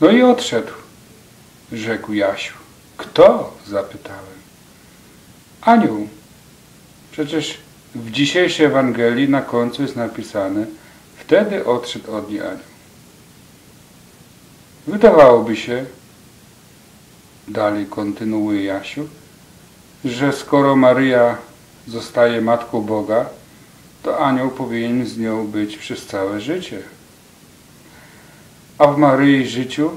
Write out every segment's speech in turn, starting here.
No i odszedł, rzekł Jasiu. Kto? zapytałem. Anioł. Przecież w dzisiejszej Ewangelii na końcu jest napisane Wtedy odszedł od niej anioł. Wydawałoby się, dalej kontynuuje Jasiu, że skoro Maryja zostaje Matką Boga, to anioł powinien z nią być przez całe życie. A w Maryi życiu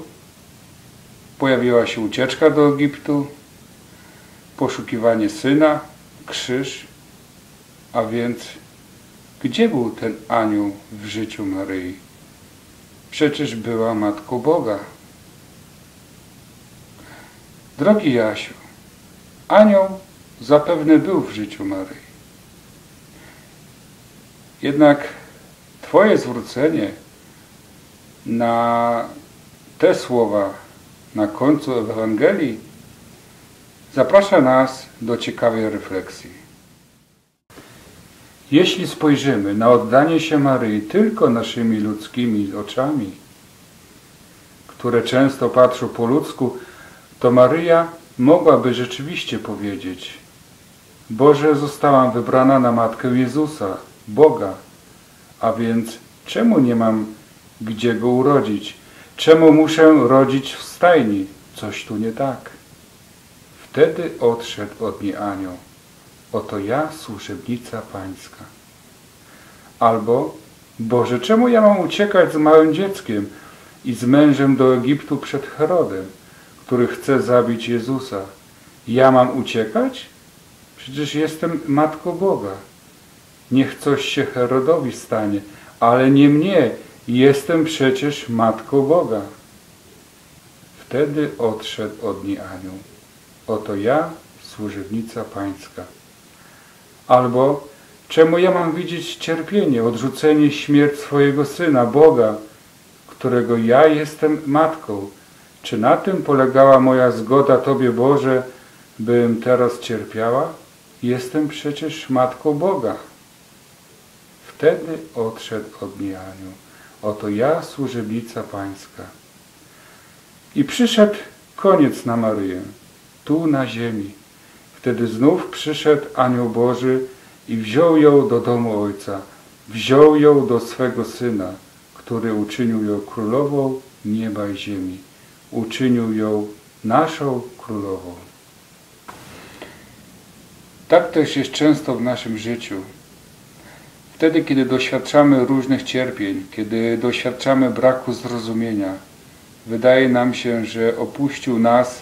pojawiła się ucieczka do Egiptu, poszukiwanie syna, krzyż, a więc gdzie był ten anioł w życiu Maryi? Przecież była Matką Boga. Drogi Jasiu, anioł zapewne był w życiu Maryi. Jednak Twoje zwrócenie na te słowa na końcu Ewangelii zaprasza nas do ciekawej refleksji. Jeśli spojrzymy na oddanie się Maryi tylko naszymi ludzkimi oczami, które często patrzą po ludzku, to Maryja mogłaby rzeczywiście powiedzieć Boże, zostałam wybrana na Matkę Jezusa, Boga, a więc czemu nie mam gdzie Go urodzić? Czemu muszę rodzić w stajni? Coś tu nie tak. Wtedy odszedł od niej anioł. Oto ja, służebnica pańska. Albo, Boże, czemu ja mam uciekać z małym dzieckiem i z mężem do Egiptu przed Herodem, który chce zabić Jezusa? Ja mam uciekać? Przecież jestem Matką Boga. Niech coś się Herodowi stanie, ale nie mnie. Jestem przecież Matką Boga. Wtedy odszedł od niej anioł. Oto ja, służebnica pańska. Albo czemu ja mam widzieć cierpienie, odrzucenie, śmierć swojego Syna, Boga, którego ja jestem matką? Czy na tym polegała moja zgoda Tobie, Boże, bym teraz cierpiała? Jestem przecież matką Boga. Wtedy odszedł od niej anioł. Oto ja, służebnica pańska. I przyszedł koniec na Maryję, tu na ziemi. Wtedy znów przyszedł anioł Boży i wziął ją do domu Ojca. Wziął ją do swego Syna, który uczynił ją królową nieba i ziemi. Uczynił ją naszą królową. Tak też jest często w naszym życiu. Wtedy, kiedy doświadczamy różnych cierpień, kiedy doświadczamy braku zrozumienia, wydaje nam się, że opuścił nas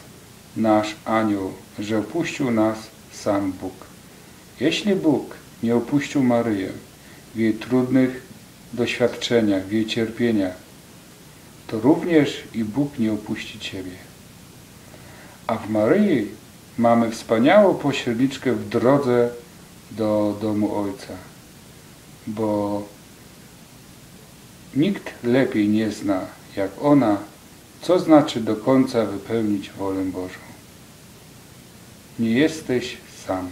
nasz anioł, że opuścił nas sam Bóg. Jeśli Bóg nie opuścił Maryję w jej trudnych doświadczeniach, w jej cierpieniach, to również i Bóg nie opuści Ciebie. A w Maryi mamy wspaniałą pośredniczkę w drodze do domu Ojca, bo nikt lepiej nie zna, jak ona, co znaczy do końca wypełnić wolę Bożą. Nie jesteś sam.